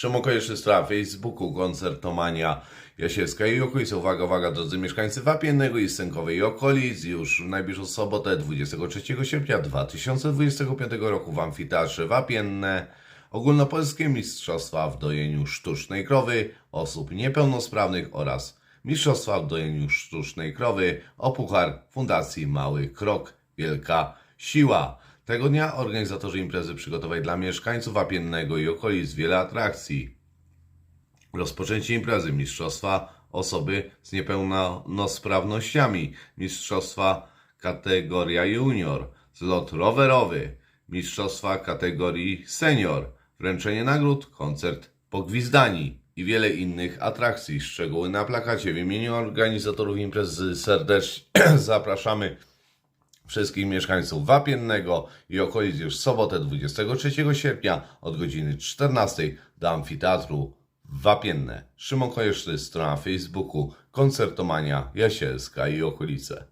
Szymon Konieczny strona Facebooku, koncertomania Jasielska i okolice. Uwaga, uwaga, drodzy mieszkańcy Wapiennego i Sękowej i okolic. Już w najbliższą sobotę, 23 sierpnia 2025 roku w Amfiteatrze Wapienne ogólnopolskie mistrzostwa w dojeniu sztucznej krowy osób niepełnosprawnych oraz mistrzostwa w dojeniu sztucznej krowy o puchar Fundacji Mały Krok Wielka Siła. Tego dnia organizatorzy imprezy przygotowali dla mieszkańców Wapiennego i okolic wiele atrakcji. Rozpoczęcie imprezy Mistrzostwa osoby z niepełnosprawnościami, Mistrzostwa kategoria junior, zlot rowerowy, Mistrzostwa kategorii senior, wręczenie nagród, koncert pogwizdani i wiele innych atrakcji. Szczegóły na plakacie. W imieniu organizatorów imprezy serdecznie zapraszamy wszystkich mieszkańców Wapiennego i okolic już w sobotę 23 sierpnia od godziny 14 do Amfiteatru Wapienne. Szymon Konieczny, strona Facebooku, koncertomania Jasielska i okolice.